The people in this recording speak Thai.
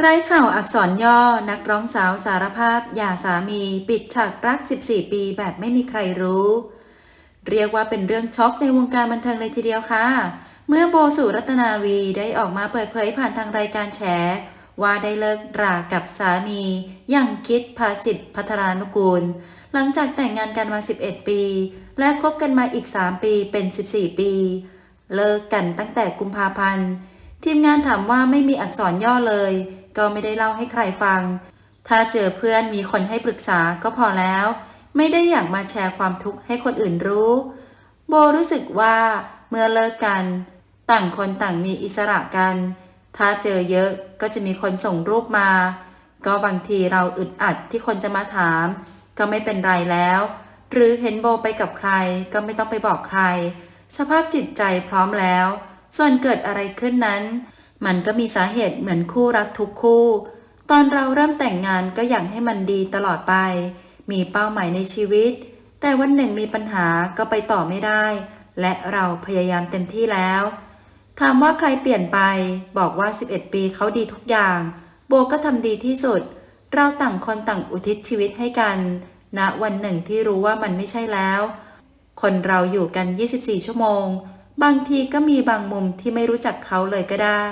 ไร้ข่าวอักษรย่อนักร้องสาวสารภาพหย่าสามีปิดฉากรัก 14 ปีแบบไม่มีใครรู้ เรียกว่าเป็นเรื่องช็อกในวงการบันเทิงเลยทีเดียวค่ะ เมื่อโบสุรัตนาวีได้ออกมาเปิดเผยผ่านทางรายการแฉ ว่าได้เลิกรากับสามี อย่างคิดภาสิทธิ์พัทรานุกูล หลังจากแต่งงานกันมา 11 ปี และคบกันมาอีก 3 ปีเป็น 14 ปี เลิกกันตั้งแต่กุมภาพันธ์ทีมงานถามว่าไม่มีอักษรย่อเลย ก็ไม่ได้เล่าให้ใครฟัง ถ้าเจอเพื่อนมีคนให้ปรึกษาก็พอแล้ว ไม่ได้อยากมาแชร์ความทุกข์ให้คนอื่นรู้ โบรู้สึกว่าเมื่อเลิกกัน ต่างคนต่างมีอิสระกัน ถ้าเจอเยอะก็จะมีคนส่งรูปมา ก็บางทีเราอึดอัดที่คนจะมาถาม ก็ไม่เป็นไรแล้ว หรือเห็นโบไปกับใครก็ไม่ต้องไปบอกใคร สภาพจิตใจพร้อมแล้ว ส่วนเกิดอะไรขึ้นนั้น มันก็มีสาเหตุเหมือนคู่รักทุกคู่ ตอนเราเริ่มแต่งงานก็อยากให้มันดีตลอดไป มีเป้าหมายในชีวิต แต่วันหนึ่งมีปัญหาก็ไปต่อไม่ได้ และเราพยายามเต็มที่แล้ว ถามว่าใครเปลี่ยนไป บอกว่า 11 ปีเขาดีทุกอย่าง โบก็ทำดีที่สุด เราต่างคนต่างอุทิศชีวิตให้กันณวันหนึ่งที่รู้ว่ามันไม่ใช่แล้ว คนเราอยู่กัน 24 ชั่วโมง บางทีก็มีบางมุมที่ไม่รู้จักเขาเลยก็ได้